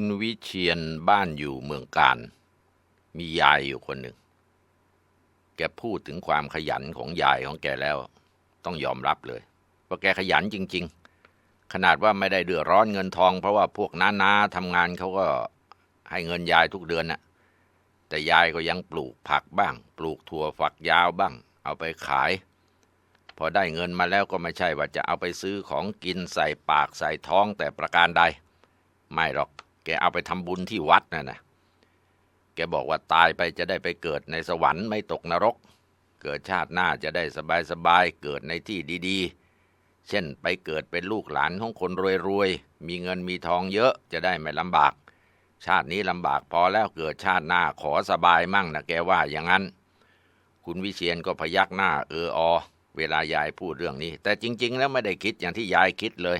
คุณวิเชียนบ้านอยู่เมืองการ มียายอยู่คนหนึ่ง แกพูดถึงความขยันของยายของแกแล้ว ต้องยอมรับเลย ว่าแกขยันจริง ๆ ขนาดว่าไม่ได้เดือดร้อนเงินทอง เพราะว่าพวกน้าๆทำงานเขาก็ให้เงินยายทุกเดือนน่ะแต่ยายก็ยังปลูกผักบ้าง ปลูกถั่วฝักยาวบ้าง เอาไปขาย พอได้เงินมาแล้วก็ไม่ใช่ว่าจะเอาไปซื้อของกินใส่ปากใส่ท้องแต่ประการใด ไม่หรอก กเอาไปทำบุญที่วัดน่ะนะแกบอกว่าตายไปจะได้ไปเกิดในสวรรค์ไม่ตกนรก เกิดชาติหน้าจะได้สบายๆเกิดในที่ดีๆ เช่นไปเกิดเป็นลูกหลานของคนรวยๆ มีเงินมีทองเยอะจะได้ไม่ลำบาก ชาตินี้ลำบากพอแล้วเกิดชาติหน้าขอสบายมั่งนะแกว่าอย่างนั้น คุณวิเชียนก็พยักหน้าเอออ เวลายายพูดเรื่องนี้ แต่จริง ๆ แล้วไม่ได้คิดอย่างที่ยายคิดเลย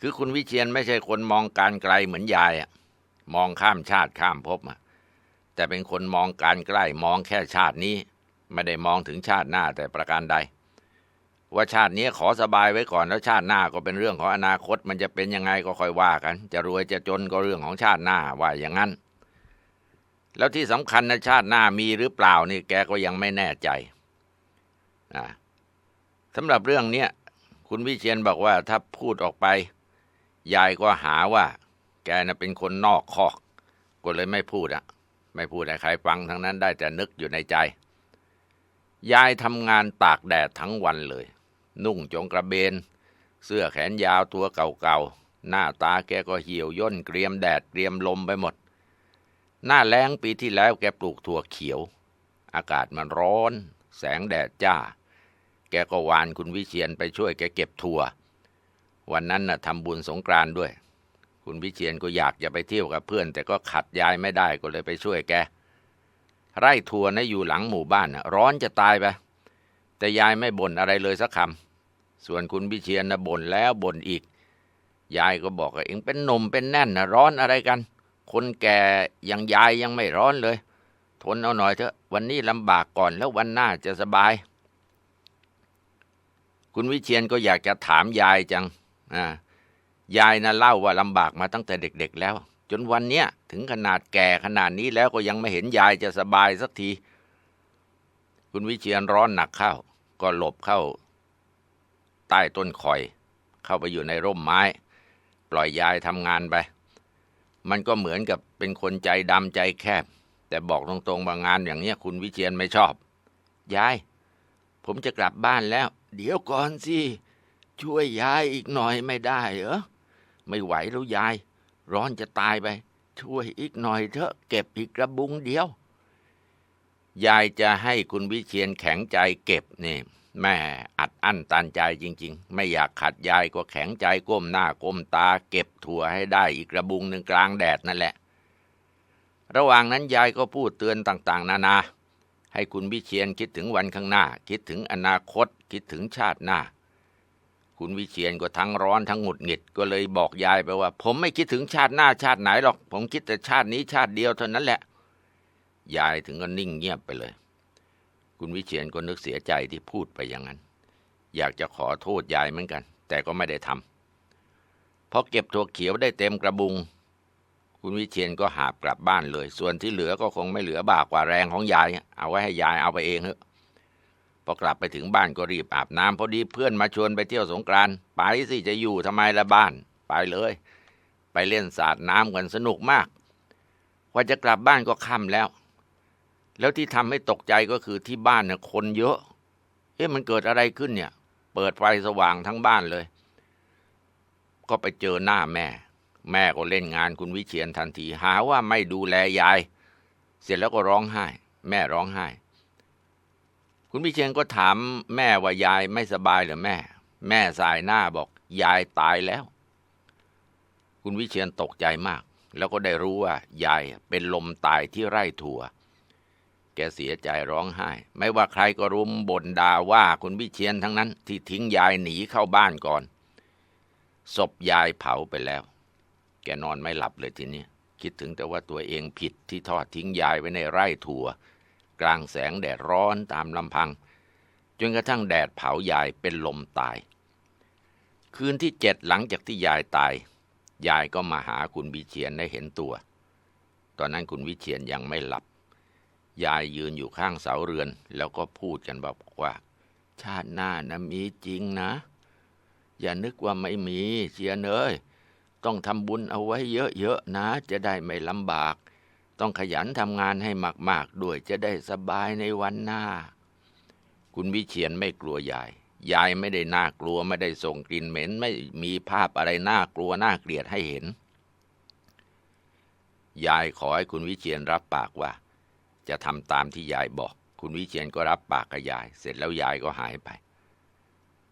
คือคุณวิเชียนไม่ใช่คนมองการไกลเหมือนยายอะมองข้ามชาติข้ามภพอะแต่เป็นคนมองการใกล้มองแค่ชาตินี้ ไม่ได้มองถึงชาติหน้าแต่ประการใด ว่าชาตินี้ขอสบายไว้ก่อนแล้วชาติหน้าก็เป็นเรื่องของอนาคต มันจะเป็นยังไงก็ค่อยว่ากัน จะรวยจะจนก็เรื่องของชาติหน้าว่าอย่างนั้น แล้วที่สำคัญนะชาติหน้ามีหรือเปล่านี่แกก็ยังไม่แน่ใจนะสำหรับเรื่องเนี้ยคุณวิเชียนบอกว่าถ้าพูดออกไป ยายก็หาว่า แกน่ะเป็นคนนอกคอก ก็เลยไม่พูดอะไม่พูดให้ใครฟังทั้งนั้นได้แต่นึกอยู่ในใจ ยายทำงานตากแดดทั้งวันเลย นุ่งจงกระเบน เสื้อแขนยาวตัวเก่าๆ หน้าตาแกก็เหี่ยวย่นเกรียมแดดเกรียมลมไปหมด หน้าแล้งปีที่แล้วแกปลูกถั่วเขียว อากาศมันร้อน แสงแดดจ้า แกก็วานคุณวิเชียนไปช่วยแกเก็บถั่ว วันนั้นน่ะทำบุญสงกรานด้วย คุณวิเชียนก็อยากจะไปเที่ยวกับเพื่อน แต่ก็ขัดยายไม่ได้ก็เลยไปช่วยแก ไร่ถั่วนะอยู่หลังหมู่บ้านน่ะร้อนจะตายไปแต่ยายไม่บ่นอะไรเลยสักคำส่วนคุณวิเชียนนะบ่นแล้วบ่นอีก ยายก็บอกว่าเองเป็นนมเป็นแน่นนะร้อนอะไรกัน คนแก่ยังยายยังไม่ร้อนเลย ทนเอาหน่อยเถอะ วันนี้ลำบากก่อนแล้ววันหน้าจะสบาย คุณวิเชียนก็อยากจะถามยายจัง ยายนะเล่าว่าลำบากมาตั้งแต่เด็กๆแล้ว จนวันเนี้ยถึงขนาดแก่ขนาดนี้แล้วก็ยังไม่เห็นยายจะสบายสักที คุณวิเชียนร้อนหนักเข้า ก็หลบเข้า ใต้ต้นคอย เข้าไปอยู่ในร่มไม้ ปล่อยยายทำงานไป มันก็เหมือนกับเป็นคนใจดำใจแคบ แต่บอกตรงๆบางงานอย่างเนี้ย คุณวิเชียนไม่ชอบ ยาย ผมจะกลับบ้านแล้ว เดี๋ยวก่อนสิ ช่วยยายอีกหน่อยไม่ได้เหรอไม่ไหวแล้วยาย ร้อนจะตายไป ช่วยอีกหน่อยเถอะ เก็บอีกกระบุงเดียว ยายจะให้คุณวิเชียนแข็งใจเก็บนี่แม่อัดอั้นตันใจจริง ๆ ไม่อยากขัดยายก็แข็งใจก้มหน้าก้มตา เก็บถั่วให้ได้อีกกระบุงหนึ่งกลางแดดนั่นแหละ ระหว่างนั้นยายก็พูดเตือนต่าง ๆ นานา ให้คุณวิเชียนคิดถึงวันข้างหน้า คิดถึงอนาคต คิดถึงชาติหน้า คุณวิเชียนก็ทั้งร้อนทั้งหงุดหงิดก็เลยบอกยายไปว่า ผมไม่คิดถึงชาติหน้าชาติไหนหรอก ผมคิดแต่ชาตินี้ชาติเดียวเท่านั้นแหละ ยายถึงก็นิ่งเงียบไปเลย คุณวิเชียนก็นึกเสียใจที่พูดไปอย่างนั้น อยากจะขอโทษยายเหมือนกัน แต่ก็ไม่ได้ทำพอเก็บถั่วเขียวได้เต็มกระบุง คุณวิเชียนก็หาบกลับบ้านเลย ส่วนที่เหลือก็คงไม่เหลือบากกว่าแรงของยายเอาไว้ให้ยายเอาไปเองเถอะ พอกลับไปถึงบ้านก็รีบอาบน้ำพอดีเพื่อนมาชวนไปเที่ยวสงกรานต์ไปสิจะอยู่ทำไมละบ้าน ไปเลย ไปเล่นสาดน้ำกันสนุกมากกว่าจะกลับบ้านก็ค่ำแล้ว แล้วที่ทำให้ตกใจก็คือที่บ้านเนี่ยคนเยอะ เอ๊ะมันเกิดอะไรขึ้นเนี่ย เปิดไฟสว่างทั้งบ้านเลย ก็ไปเจอหน้าแม่ แม่ก็เล่นงานคุณวิเชียนทันที หาว่าไม่ดูแลยาย เสร็จแล้วก็ร้องไห้ แม่ร้องไห้ คุณวิเชียนก็ถามแม่ว่ายายไม่สบายหรือแม่ แม่สายหน้าบอกยายตายแล้ว คุณวิเชียนตกใจมาก แล้วก็ได้รู้ว่ายายเป็นลมตายที่ไร่ถั่ว แกเสียใจร้องไห้ ไม่ว่าใครก็รุมบ่นด่าว่าคุณวิเชียนทั้งนั้น ที่ทิ้งยายหนีเข้าบ้านก่อน ศพยายเผาไปแล้ว แกนอนไม่หลับเลยทีนี้คิดถึงแต่ว่าตัวเองผิดที่ทอดทิ้งยายไว้ในไร่ถั่ว กลางแสงแดดร้อนตามลำพัง จนกระทั่งแดดเผายายเป็นลมตาย คืนที่เจ็ดหลังจากที่ยายตาย ยายก็มาหาคุณวิเชียนได้เห็นตัว ตอนนั้นคุณวิเชียนยังไม่หลับ ยายยืนอยู่ข้างเสาเรือน แล้วก็พูดกันบอกว่า ชาติหน้านะมีจริงนะ อย่านึกว่าไม่มีเชียนเอ้ยต้องทำบุญเอาไว้เยอะๆนะ จะได้ไม่ลำบาก ต้องขยันทำงานให้มาก ๆ ด้วยจะได้สบายในวันหน้า คุณวิเชียนไม่กลัวยาย ยายไม่ได้น่ากลัวไม่ได้ส่งกลิ่นเหม็น ไม่มีภาพอะไรน่ากลัวน่าเกลียดให้เห็น ยายขอให้คุณวิเชียนรับปากว่า จะทำตามที่ยายบอก คุณวิเชียนก็รับปากกับยาย เสร็จแล้วยายก็หายไป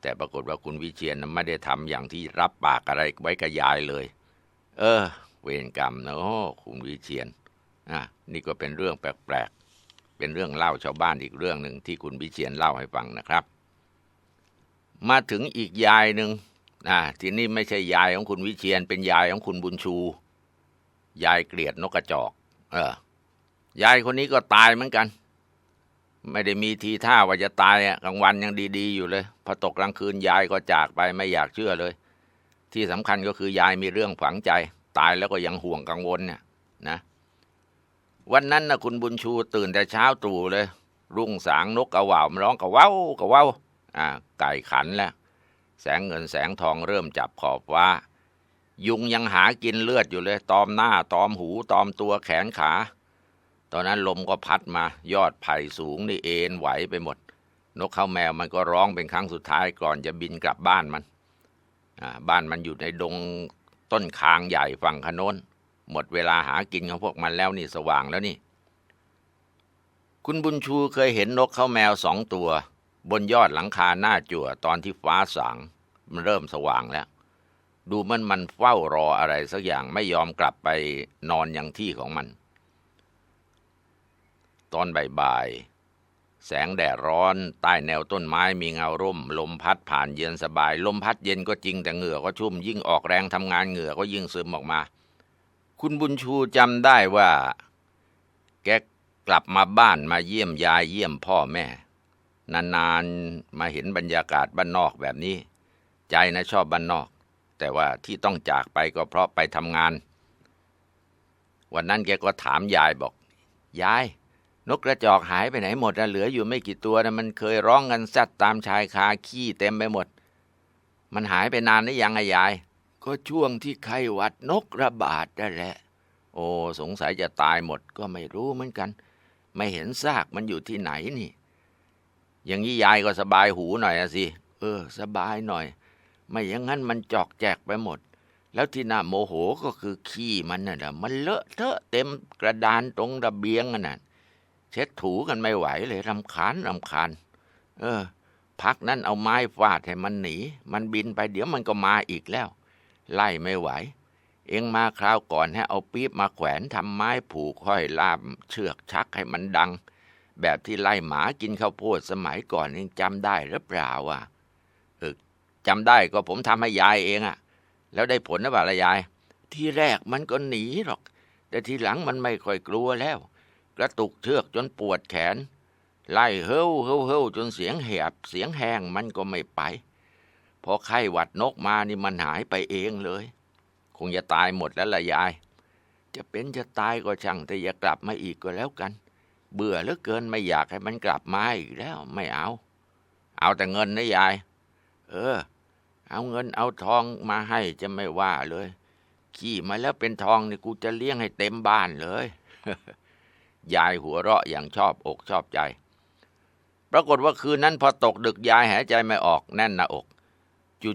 แต่ปรากฏว่าคุณวิเชียนไม่ได้ทำอย่างที่รับปากอะไรไว้กับยายเลย เออ เวรกรรมนะโอ้คุณวิเชียน อะนี่ก็เป็นเรื่องแปลกๆ เป็นเรื่องเล่าชาวบ้านอีกเรื่องหนึ่งที่คุณวิเชียนเล่าให้ฟังนะครับ มาถึงอีกยายหนึ่งอ่าทีนี้ไม่ใช่ยายของคุณวิเชียน เป็นยายของคุณบุญชู ยายเกลียดนกกระจอก เออยายคนนี้ก็ตายเหมือนกัน ไม่ได้มีทีท่าว่าจะตายอะกลางวันยังดีๆอยู่เลยพอตกกลางคืนยายก็จากไปไม่อยากเชื่อเลย ที่สำคัญก็คือยายมีเรื่องฝังใจ ตายแล้วก็ยังห่วงกังวลเนี่ยนะ วันนั้นนะคุณบุญชูตื่นแต่เช้าตรู่เลย รุ่งสางนกกระว่าวมันร้องกระว่าวกระว่าวอ่าไก่ขันแล้วแสงเงินแสงทองเริ่มจับขอบฟ้ายุงยังหากินเลือดอยู่เลย ตอมหน้า ตอมหูตอมตัวแขนขา ตอนนั้นลมก็พัดมา ยอดไผ่สูงนี่เอ็นไหวไปหมด นกเขาแมวมันก็ร้องเป็นครั้งสุดท้ายก่อนจะบินกลับบ้านมันอ่าบ้านมันอยู่ในดงต้นคางใหญ่ฝั่งขนน หมดเวลาหากินของพวกมันแล้วนี่สว่างแล้วนี่ คุณบุญชูเคยเห็นนกเขาแมวสองตัว บนยอดหลังคาหน้าจั่วตอนที่ฟ้าสางมันเริ่มสว่างแล้ว ดูมันมันเฝ้ารออะไรสักอย่างไม่ยอมกลับไปนอนอย่างที่ของมัน ตอนบ่ายแสงแดดร้อนใต้แนวต้นไม้มีเงาร่ม ลมพัดผ่านเย็นสบาย ลมพัดเย็นก็จริงแต่เหงื่อก็ชุ่มยิ่งออกแรงทำงานเหงื่อก็ยิ่งซึมออกมา คุณบุญชูจำได้ว่า แกกลับมาบ้านมาเยี่ยมยายเยี่ยมพ่อแม่ นานๆมาเห็นบรรยากาศบ้านนอกแบบนี้ ใจนะชอบบ้านนอก แต่ว่าที่ต้องจากไปก็เพราะไปทำงาน วันนั้นแกก็ถามยายบอก ยาย นกกระจอกหายไปไหนหมดนะเหลืออยู่ไม่กี่ตัวนะมันเคยร้องกันแซดตามชายคาขี้เต็มไปหมด มันหายไปนานหรือยังอะยาย ก็ช่วงที่ไข้หวัดนกระบาดนั่นแหละ โอ้สงสัยจะตายหมดก็ไม่รู้เหมือนกัน ไม่เห็นซากมันอยู่ที่ไหนนี่ อย่างนี้ยายก็สบายหูหน่อยอะสิ เออ สบายหน่อย ไม่อย่างนั้นมันจอกแจกไปหมด แล้วที่น่าโมโหก็คือขี้มันน่ะมันเลอะเทอะเต็มกระดานตรงระเบียงน่ะเช็ดถูกันไม่ไหวเลยรำคาญรำคาญ เออ พักนั้นเอาไม้ฟาดให้มันหนี มันบินไปเดี๋ยวมันก็มาอีกแล้ว ไล่ไม่ไหว เองมาคราวก่อนให้เอาปี๊บมาแขวนทำไม้ผูกห้อยล่ามเชือกชักให้มันดัง แบบที่ไล่หมากินข้าวโพดสมัยก่อนเองจำได้หรือเปล่าอะเออจำได้ก็ผมทำให้ยายเองอะ แล้วได้ผลหรือเปล่าล่ะยาย ที่แรกมันก็หนีหรอก แต่ทีหลังมันไม่ค่อยกลัวแล้ว กระตุกเชือกจนปวดแขน ไล่เฮ้วเฮ้วเฮ้วจนเสียงแหบเสียงแห้งมันก็ไม่ไป พอไข้หวัดนกมานี่มันหายไปเองเลย คงจะตายหมดแล้วล่ะยาย จะเป็นจะตายก็ช่างแต่อย่ากลับมาอีกก็แล้วกัน เบื่อเหลือเกินไม่อยากให้มันกลับมาอีกแล้วไม่เอา เอาแต่เงินนะยาย เออ เอาเงินเอาทองมาให้จะไม่ว่าเลย ขี้มาแล้วเป็นทองนี่กูจะเลี้ยงให้เต็มบ้านเลยยายหัวเราะอย่างชอบอกชอบใจ ปรากฏว่าคืนนั้นพอตกดึกยายหายใจไม่ออกแน่นหน้าอก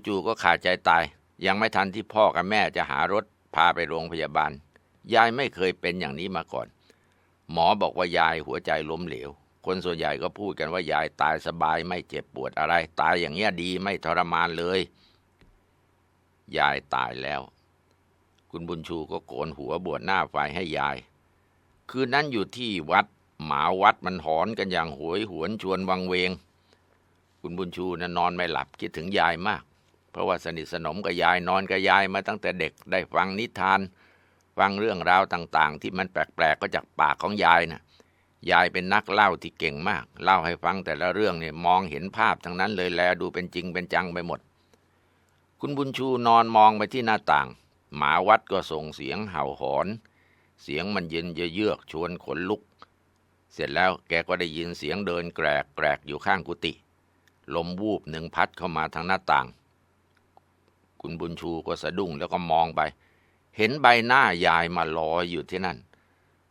จู่ๆก็ขาดใจตาย ยังไม่ทันที่พ่อกับแม่จะหารถพาไปโรงพยาบาล ยายไม่เคยเป็นอย่างนี้มาก่อน หมอบอกว่ายายหัวใจล้มเหลว คนส่วนใหญ่ก็พูดกันว่ายายตายสบายไม่เจ็บปวดอะไร ตายอย่างเงี้ยดีไม่ทรมานเลย ยายตายแล้ว คุณบุญชูก็โกนหัวบวชหน้าไฟให้ยาย คืนนั้นอยู่ที่วัดหมาวัดมันหอนกันอย่างหวยหวนชวนวังเวง คุณบุญชูนะ่ะนอนไม่หลับคิดถึงยายมาก ราะว่าสนิทสนมกับยายนอนกับยายมาตั้งแต่เด็กได้ฟังนิทาน ฟังเรื่องราวต่างๆ ที่มันแปลกๆก็จากปากของยายนะ่ะยายเป็นนักเล่าที่เก่งมาก เล่าให้ฟังแต่ละเรื่องเนี่ยมองเห็นภาพทั้งนั้นเลยแลดูเป็นจริงเป็นจังไปหมด คุณบุญชูนอนมองไปที่หน้าต่าง หมาวัดก็ส่งเสียงเห่าหอน เสียงมันเย็นเยือกชวนขนลุก เสร็จแล้วแกก็ได้ยินเสียงเดินแกรกแกรกอยู่ข้างกุฏิลมวูบหนึ่งพัดเข้ามาทางหน้าต่าง คุณบุญชูก็สะดุ้งแล้วก็มองไป เห็นใบหน้ายายมาลอยอยู่ที่นั่น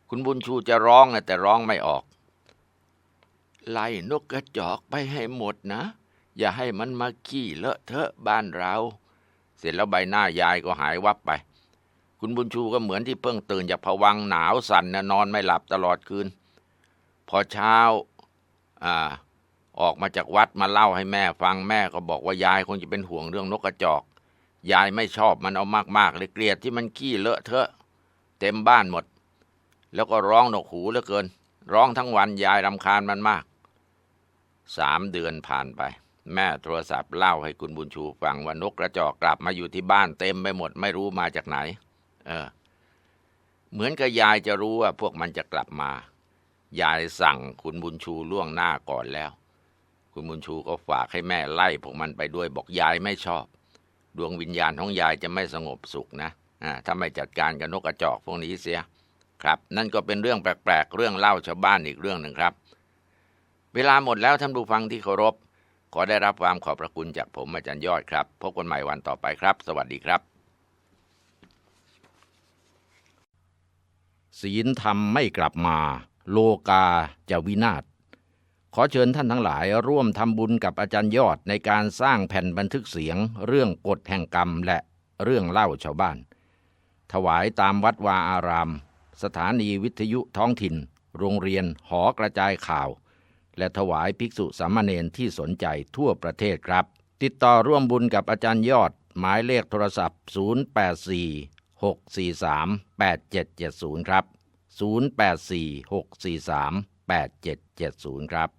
คุณบุญชูจะร้องนะแต่ร้องไม่ออก ไล่นกกระจอกไปให้หมดนะ อย่าให้มันมาขี้เลอะเทอะบ้านเรา เสร็จแล้วใบหน้ายายก็หายวับไป คุณบุญชูก็เหมือนที่เพิ่งตื่นจากผวังหนาวสั่นนะนอนไม่หลับตลอดคืน พอเช้าอ่าออกมาจากวัดมาเล่าให้แม่ฟังแม่ก็บอกว่ายายคงจะเป็นห่วงเรื่องนกกระจอก ยายไม่ชอบมันเอามากๆเลยเกลียดที่มันขี้เลอะเทอะ เต็มบ้านหมด แล้วก็ร้องหนกหูเหลือเกิน ร้องทั้งวันยายรำคาญมันมาก สามเดือนผ่านไป แม่โทรศัพท์เล่าให้คุณบุญชูฟังว่านกกระจอกกลับมาอยู่ที่บ้านเต็มไปหมดไม่รู้มาจากไหน เออ เหมือนกับยายจะรู้ว่าพวกมันจะกลับมา ยายสั่งคุณบุญชูล่วงหน้าก่อนแล้ว คุณบุญชูก็ฝากให้แม่ไล่พวกมันไปด้วยบอกยายไม่ชอบ ดวงวิญญาณของยายจะไม่สงบสุขนะถ้าไม่จัดการกับนกกระจอกพวกนี้เสียครับ นั่นก็เป็นเรื่องแปลกๆ เรื่องเล่าชาวบ้านอีกเรื่องหนึ่งครับ เวลาหมดแล้วท่านผู้ฟังที่เคารพ ขอได้รับความขอบพระคุณจากผมอาจารย์ยอดครับ พบกันใหม่วันต่อไปครับ สวัสดีครับ ศีลธรรมไม่กลับมา โลกาจะวินาศ ขอเชิญท่านทั้งหลายร่วมทำบุญกับอาจารย์ยอดในการสร้างแผ่นบันทึกเสียง เรื่องกฎแห่งกรรมและเรื่องเล่าชาวบ้าน ถวายตามวัดวาอาราม สถานีวิทยุท้องถิ่น โรงเรียนหอกระจายข่าว และถวายภิกษุสามเณรที่สนใจทั่วประเทศครับ ติดต่อร่วมบุญกับอาจารย์ยอด หมายเลขโทรศัพท์ 084 643 8770 ครับ 084 643 8770 ครับ